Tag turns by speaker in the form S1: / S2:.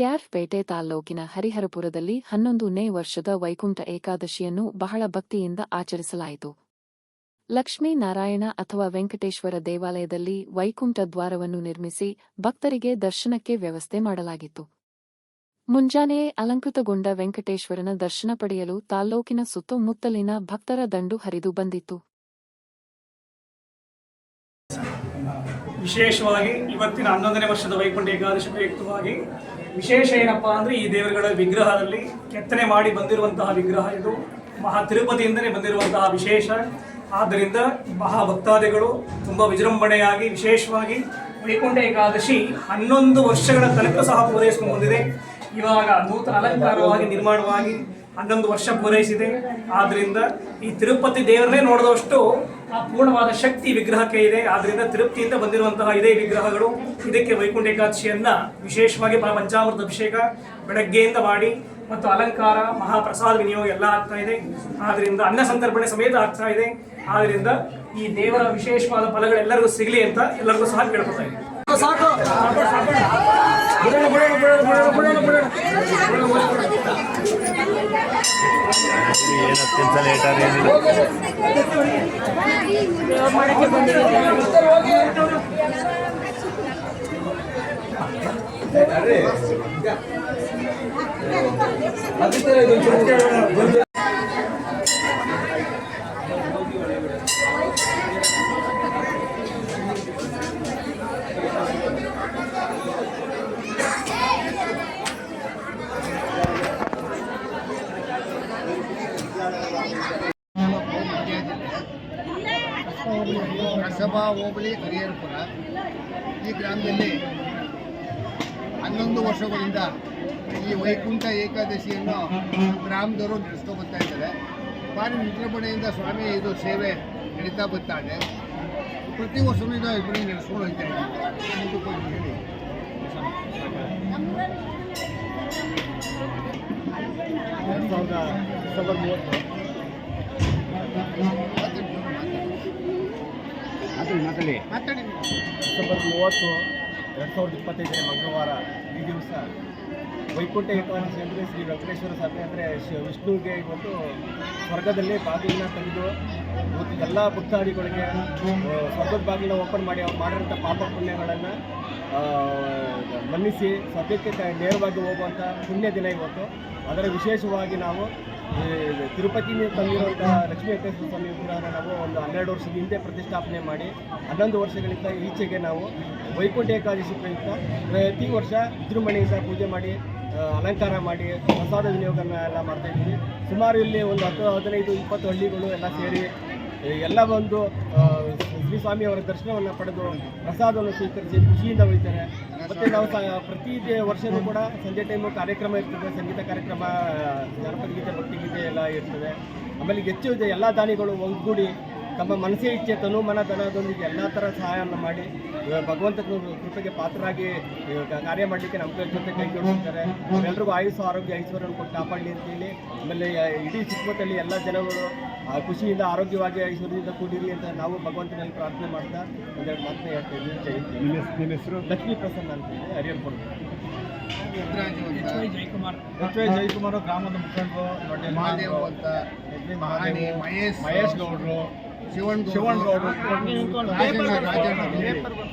S1: ಕೆಆರ್ಪೇಟೆ ತಾಲ್ಲೂಕಿನ ಹರಿಹರಪುರದಲ್ಲಿ ಹನ್ನೊಂದನೇ ವರ್ಷದ ವೈಕುಂಠ ಏಕಾದಶಿಯನ್ನು ಬಹಳ ಭಕ್ತಿಯಿಂದ ಆಚರಿಸಲಾಯಿತು. ಲಕ್ಷ್ಮೀನಾರಾಯಣ ಅಥವಾ ವೆಂಕಟೇಶ್ವರ ದೇವಾಲಯದಲ್ಲಿ ವೈಕುಂಠ ದ್ವಾರವನ್ನು ನಿರ್ಮಿಸಿ ಭಕ್ತರಿಗೆ ದರ್ಶನಕ್ಕೆ ವ್ಯವಸ್ಥೆ ಮಾಡಲಾಗಿತ್ತು. ಮುಂಜಾನೆಯೇ ಅಲಂಕೃತಗೊಂಡ ವೆಂಕಟೇಶ್ವರನ ದರ್ಶನ ಪಡೆಯಲು ತಾಲ್ಲೂಕಿನ ಸುತ್ತಮುತ್ತಲಿನ ಭಕ್ತರ ದಂಡು ಹರಿದು ಬಂದಿತ್ತು.
S2: ವಿಶೇಷವಾಗಿ ಇವತ್ತಿನ ಹನ್ನೊಂದನೇ ವರ್ಷದ ವೈಕುಂಠ ಏಕಾದಶಿ ಪ್ರಯುಕ್ತವಾಗಿ ವಿಶೇಷ ಏನಪ್ಪ ಅಂದ್ರೆ ಈ ದೇವರುಗಳ ವಿಗ್ರಹದಲ್ಲಿ ಕೆತ್ತನೆ ಮಾಡಿ ಬಂದಿರುವಂತಹ ವಿಗ್ರಹ ಇದು. ಮಹಾ ತಿರುಪತಿಯಿಂದಲೇ ಬಂದಿರುವಂತಹ ವಿಶೇಷ. ಆದ್ದರಿಂದ ಮಹಾ ಭಕ್ತಾದಿಗಳು ತುಂಬ ವಿಜೃಂಭಣೆಯಾಗಿ ವಿಶೇಷವಾಗಿ ವೈಕುಂಠ ಏಕಾದಶಿ ಹನ್ನೊಂದು ವರ್ಷಗಳ ತನಕ ಸಹ ಪೂರೈಸಿಕೊಂಡು ಬಂದಿದೆ. ಇವಾಗ ನೂತನ ಅಲಂಕಾರವಾಗಿ, ನಿರ್ಮಾಣವಾಗಿ ಹನ್ನೊಂದು ವರ್ಷ ಪೂರೈಸಿದೆ. ಆದ್ದರಿಂದ ಈ ತಿರುಪತಿ ದೇವರನ್ನೇ ನೋಡಿದಷ್ಟು ಆ ಪೂರ್ಣವಾದ ಶಕ್ತಿ ವಿಗ್ರಹಕ್ಕೆ ಇದೆ. ಆದ್ದರಿಂದ ತಿರುಪತಿಯಿಂದ ಬಂದಿರುವಂತಹ ಇದೇ ವಿಗ್ರಹಗಳು. ಇದಕ್ಕೆ ವೈಕುಂಠ ಏಕಾದಶಿಯನ್ನ ವಿಶೇಷವಾಗಿ ಪಂಚಾಮೃತ ಅಭಿಷೇಕ ಬೆಳಗ್ಗೆಯಿಂದ ಮಾಡಿ ಮತ್ತು ಅಲಂಕಾರ ಮಹಾಪ್ರಸಾದ ವಿನಿಯೋಗ ಎಲ್ಲ ಆಗ್ತಾ ಇದೆ. ಆದ್ದರಿಂದ ಅನ್ನ ಸಂತರ್ಪಣೆ ಸಮೇತ ಆಗ್ತಾ ಇದೆ. ಆದ್ರಿಂದ ಈ ದೇವರ ವಿಶೇಷವಾದ ಫಲಗಳೆಲ್ಲರಿಗೂ ಸಿಗಲಿ ಅಂತ ಎಲ್ಲರಿಗೂ ಸಹ ಕೇಳ್ಕೊತಾ ಇದ್ದೀನಿ.
S3: ಏನು ಕೆಲಸ ಲೇಟಾಗಿ ಏನಿಲ್ಲ
S4: ಕಸಬಾ ಹೋಬಳಿ ಹರಿಹರಪುರ ಈ ಗ್ರಾಮದಲ್ಲಿ ಹನ್ನೊಂದು ವರ್ಷಗಳಿಂದ ಈ ವೈಕುಂಠ ಏಕಾದಶಿಯನ್ನು ಗ್ರಾಮದವರು ನಡೆಸ್ಕೊ ಬರ್ತಾ ಇದ್ದಾರೆ. ಭಾರಿ ವಿಜೃಂಭಣೆಯಿಂದ ಸ್ವಾಮಿ ಇದು ಸೇವೆ ನಡೀತಾ ಬರ್ತಾ ಇದೆ. ಪ್ರತಿ ವರ್ಷವೂ ಇದು ಇಬ್ಬರು ನಡೆಸ್ಕೊಂಡು ಹೋಗ್ತಾ ಹೇಳಿ
S5: ಸಾವಿರದ ಡಿಸೆಂಬರ್ ಮೂವತ್ತು
S4: ಮಾತಾಡಿ.
S5: ಡಿಸೆಂಬರ್ ಮೂವತ್ತು ಎರಡು ಸಾವಿರದ ಇಪ್ಪತ್ತೈದನೇ ಮಂಗಳವಾರ ಈ ದಿವಸ ವೈಕುಂಠ ಏಕಾದಶಿ ಅಂದರೆ ಶ್ರೀ ವೆಂಕಟೇಶ್ವರ ಸ್ವಾಮಿ ಅಂದರೆ ವಿಷ್ಣುವಿಗೆ ಇವತ್ತು ಸ್ವರ್ಗದಲ್ಲಿ ಬಾಗಿಲನ್ನ ತೆಗೆದು ಇವತ್ತು ಎಲ್ಲ ಭಕ್ತಾದಿಗಳಿಗೆ ಸ್ವರ್ಗದ ಬಾಗಿಲನ್ನ ಓಪನ್ ಮಾಡಿ ಅವ್ರು ಮಾಡಿರೋಂಥ ಪಾಪ ಪುಣ್ಯಗಳನ್ನು ಮನ್ನಿಸಿ ಸದ್ಯಕ್ಕೆ ನೇರವಾಗಿ ಹೋಗುವಂಥ ಪುಣ್ಯ ದಿನ ಇವತ್ತು. ಅದರ ವಿಶೇಷವಾಗಿ ನಾವು ಈ ತಂದಿರುವಂತಹ ಲಕ್ಷ್ಮೀ ವೆಂಕಟೇಶ್ವರ ಸ್ವಾಮಿ ವಿಗ್ರಹನ ನಾವು ಒಂದು ಹನ್ನೆರಡು ವರ್ಷದ ಹಿಂದೆ ಪ್ರತಿಷ್ಠಾಪನೆ ಮಾಡಿ ಹನ್ನೊಂದು ವರ್ಷಗಳಿಂದ ಈಚೆಗೆ ನಾವು ವೈಕುಂಠ ಏಕಾದಶಿ ಪ್ರಯುಕ್ತ ಪ್ರತಿ ವರ್ಷ ವಿಜೃಂಭಣೆಯಿಂದ ಪೂಜೆ ಮಾಡಿ ಅಲಂಕಾರ ಮಾಡಿ, ಪ್ರಸಾದ ವಿನಿಯೋಗನ ಎಲ್ಲ ಮಾಡ್ತಾ ಇದ್ದೀವಿ. ಸುಮಾರು ಇಲ್ಲಿ ಒಂದು ಹತ್ತು, ಹದಿನೈದು, ಇಪ್ಪತ್ತು ಹಳ್ಳಿಗಳು ಎಲ್ಲ ಸೇರಿ ಎಲ್ಲ ಒಂದು ಆ, ಶ್ರೀ ಸ್ವಾಮಿ ಅವರ ದರ್ಶನವನ್ನು ಪಡೆದು ಪ್ರಸಾದವನ್ನು ಸ್ವೀಕರಿಸಿ ಖುಷಿಯಿಂದ ಹೋಗ್ತಾರೆ ಮತ್ತು ನಾವು ಪ್ರತಿ ವರ್ಷವೂ ಕೂಡ ಸಂಜೆ ಟೈಮು ಕಾರ್ಯಕ್ರಮ ಇರ್ತದೆ. ಸಂಗೀತ ಕಾರ್ಯಕ್ರಮ ಜನಪದ ಗೀತೆ ಭಕ್ತಿ ಗೀತೆ ಎಲ್ಲ ಇರ್ತದೆ. ಆಮೇಲೆ ಹೆಚ್ಚು ಎಲ್ಲ ದಾನಿಗಳು ಒಗ್ಗೂಡಿ. ತಮ್ಮ ಮನಸ್ಸಿನ ಇಚ್ಛೆ ತನು ಮನ ಧನದೊಂದಿಗೆ ಎಲ್ಲ ಥರ ಸಹಾಯವನ್ನು ಮಾಡಿ ಭಗವಂತನ ಭಗವಂತ ಕೃಪೆಗೆ ಪಾತ್ರರಾಗಿ ಕಾರ್ಯ ಮಾಡಲಿಕ್ಕೆ ನಮ್ಮ ಜೊತೆ ಕೈ ಜೋಡಿಸ್ತಾರೆ ಎಲ್ಲರಿಗೂ ಆಯುಷ್ ಆರೋಗ್ಯ ಐಶ್ವರ್ಯವನ್ನು ಕೊಟ್ಟು ಕಾಪಾಡಲಿ ಅಂತೇಳಿ ಆಮೇಲೆ ಇಡೀ ಚಿಕ್ಕಮಟ್ಟಲ್ಲಿ ಎಲ್ಲ ಜನಗಳು ಆ, ಖುಷಿಯಿಂದ ಆರೋಗ್ಯವಾಗಿ ಐಶ್ವರ್ಯದಿಂದ ಕೂಡಿರಿ ಅಂತ ನಾವು ಭಗವಂತನಲ್ಲಿ ಪ್ರಾರ್ಥನೆ ಮಾಡ್ತಾ ಒಂದೆರಡು ಮಾತನ್ನ ಹೇಳ್ತಾ ಇದ್ದೀವಿ
S3: ನಿಮ್ಮ ಹೆಸರು?
S5: ಲಕ್ಷ್ಮೀ ಪ್ರಸನ್ನ
S4: ಅಂತೇಳಿ ಅಂತ
S2: ಜಯಕುಮಾರ್.
S5: ಎಚ್ ವೈ ಜಯಕುಮಾರ್ ಗ್ರಾಮದ ಮುಖಂಡರು
S4: ಮಹೇಶ್
S5: ಮಹೇಶ್ ಗೌಡರು. शिवण शिवण
S4: राजेंद्र राजेंद्र